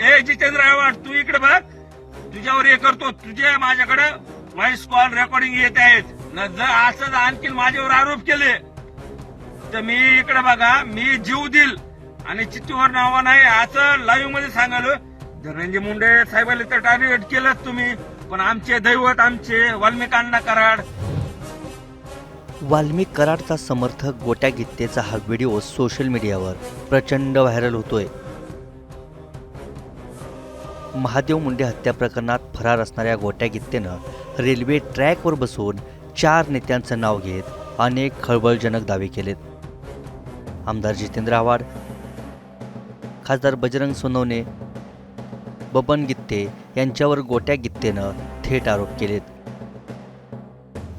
ए जितेंद्र आव्हाड तू इकडे बघ. तुझ्यावर हे करतो. तुझे माझ्याकडे व्हॉइस कॉल रेकॉर्डिंग येत आहेत. न जर असं आणखी माझ्यावर आरोप केले. तर मी इकडे बघा मी जीव देईल. आणि चित्तीवर नावा नाही असं लाईव्हमध्ये सांगालो धनंजय मुंडे साहेबाला तर टार्गेट केलंच तुम्ही. पण आमचे दैवत आमचे वाल्मिकांना कराड. वाल्मिक कराडचा समर्थक गोट्या गीतेचा हा व्हिडिओ सोशल मीडियावर प्रचंड व्हायरल होतोय. महादेव मुंडे हत्या प्रकरणात फरार असणाऱ्या गोट्या गीत्तेनं रेल्वे ट्रॅकवर बसून चार नेत्यांचं नाव घेत अनेक खळबळजनक दावे केलेत. आमदार जितेंद्र आव्हाड खासदार बजरंग सोनवणे बबन गित्ते यांच्यावर गोट्या गित्तेनं थेट आरोप केलेत.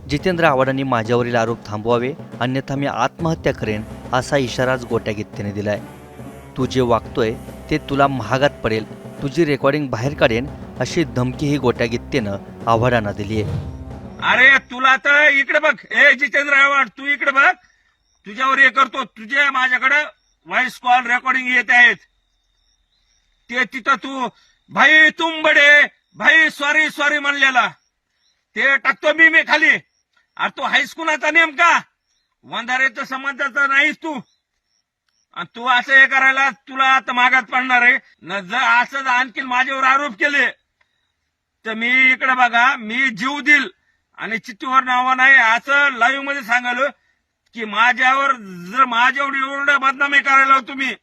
जितेंद्र आव्हाडांनी माझ्यावरील आरोप थांबवावे अन्यथा मी आत्महत्या करेन असा इशाराच गोट्या गित्तेने दिलाय. तू जे वागतोय ते तुला महागात पडेल तुझी रेकॉर्डिंग बाहेर काढेन अशी धमकी ही गोट्या गित्तेनं आव्हाडांना दिली आहे. अरे तुला तर इकडे बघ. ए जितेंद्र आव्हाड तू इकडे बघ. तुझ्यावर हे करतो. तुझे माझ्याकडे व्हॉइस कॉल रेकॉर्डिंग येत आहेत. ते तिथं तू भाई तुम बडे भाई सॉरी सॉरी म्हणलेला. ते टाकतो मी मी खाली. अरे तू हायस्कूलाचा नेमका. वंधाऱ्याच्या समाजाचा नाहीस तू. तू असं हे करायला तुला आता मागात पडणार आहे. न जर असं आणखी माझ्यावर आरोप केले. तर मी इकडे बघा मी जीव देईल. आणि चित्तीवर नावा नाही असं लाईव्हमध्ये सांगालो की माझ्यावर जर माझ्यावर एवढं बदनामी करायला तुम्ही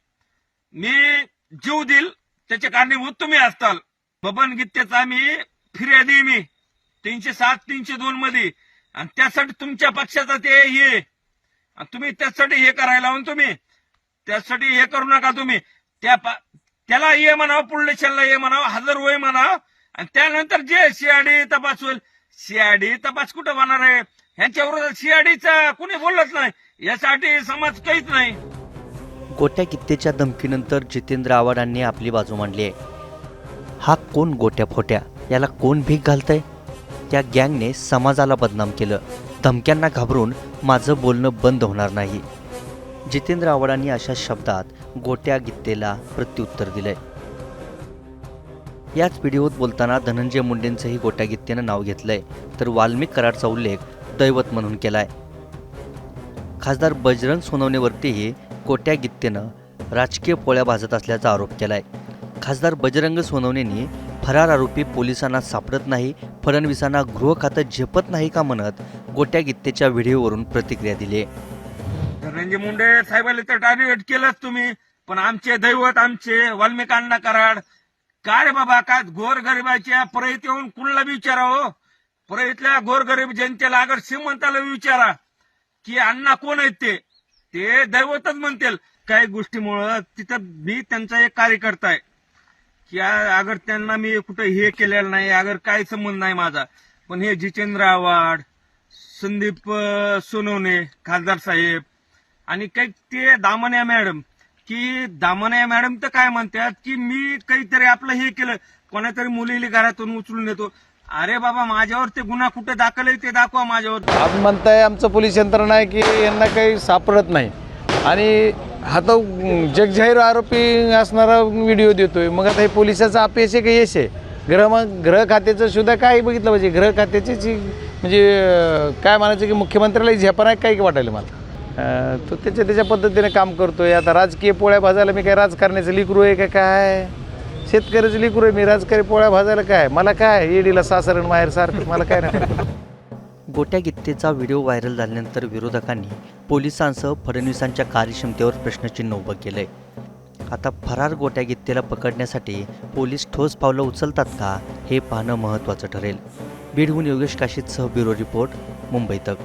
मी जीव देईल. त्याचे कारणीभूत तुम्ही असताल. बबन गीतेचा मी फिर्यादी मी. तीनशे सात तीनशे दोन मध्ये. आणि त्यासाठी तुमच्या पक्षाचा ते हे. आणि तुम्ही त्यासाठी हे करायला तुम्ही. त्यासाठी हे करू नका तुम्ही. त्या पा- त्याला ये म्हणावं पुढल्या ये म्हणावं हजर होय म्हणावं आणि त्यानंतर जे सीआयडी तपास होईल. सीआयडी तपास कुठं होणार आहे? ह्यांच्या विरोधात सीआयडीचा कुणी बोललंच नाही. यासाठी समाज काहीच नाही. गोट्या कित्तेच्या धमकीनंतर जितेंद्र आव्हाडांनी आपली बाजू मांडली आहे. हा कोण गोट्या फोट्या? याला कोण भीक घालतंय? त्या गँगने समाजाला बदनाम केलं. धमक्यांना घाबरून माझं बोलणं बंद होणार नाही. जितेंद्र आव्हाडांनी अशा शब्दात गोट्या गित्तेला प्रत्युत्तर दिलंय. याच व्हिडिओत बोलताना धनंजय मुंडेंचंही गोट्या गित्तेनं नाव घेतलंय. तर वाल्मिक कराडचा उल्लेख दैवत म्हणून केलाय. खासदार बजरंग सोनवणेवरतीही गोट्या गित्तेनं राजकीय पोळ्या भाजत असल्याचा आरोप केलाय. खासदार बजरंग सोनवणेंनी फरार आरोपी पोलिसांना सापडत नाही फडणवीसांना गृह खातं झेपत नाही का म्हणत गोट्या गित्तेच्या व्हिडिओवरून प्रतिक्रिया दिली आहे धनंजय मुंडे साहेबाला तर टार्गेट केलंच तुम्ही पण आमचे दैवत आमचे वाल्मिकांना कराड काय रे बाबा काय गोरगरिबाच्या परत येऊन कुणाला बी विचारा हो? परतल्या गोरगरीब जनतेला अगर श्रीमंताला विचारा की अण्णा कोण आहेत ते? ते दैवतच म्हणतील. काही गोष्टीमुळं तिथं मी त्यांचा एक कार्यकर्ता आहे की अगर त्यांना मी कुठं हे केलेलं नाही अगर काय संबंध नाही माझा. पण हे जितेंद्र आव्हाड संदीप सोनवणे खासदार साहेब आणि काही ते दामण्या मॅडम की दामण्या मॅडम तर काय म्हणतात की मी काहीतरी आपलं हे केलं कोणातरी मुलीला घरातून उचलून येतो अरे बाबा माझ्यावर ते गुन्हा कुठे दाखल आहे ते दाखवा माझ्यावर. आपण म्हणताय आमचं पोलीस यंत्रणा आहे की यांना काही सापडत नाही. आणि हा तो जगजाहीर आरोपी असणारा व्हिडिओ देतोय. मग आता हे पोलिसाचं अपयश आहे का यश आहे? ग्रह मग गृह खात्याचं सुद्धा काय बघितलं पाहिजे. ग्रह खात्याची जी म्हणजे काय म्हणायचं की मुख्यमंत्र्याला झेपा नाही काय वाटायला मला. तो त्याच्या त्याच्या पद्धतीने काम करतो आहे आता राजकीय पोळ्या भाजायला मी काय राजकारण्याचं लिकरू आहे का काय? शेतकऱ्याचं लिकरू आहे. मी राजकारणी पोळ्या भाजायला काय? मला काय? ईडीला सासरण माहेर सारखं मला काय नाही. गोट्या गित्तेचा व्हिडिओ व्हायरल झाल्यानंतर विरोधकांनी पोलिसांसह फडणवीसांच्या कार्यक्षमतेवर प्रश्नचिन्ह उभं केलंय. आता फरार गोट्या गित्तेला पकडण्यासाठी पोलीस ठोस पावलं उचलतात का हे पाहणं महत्त्वाचं ठरेल. बीडहून योगेश काशीतसह ब्युरो रिपोर्ट मुंबई तक.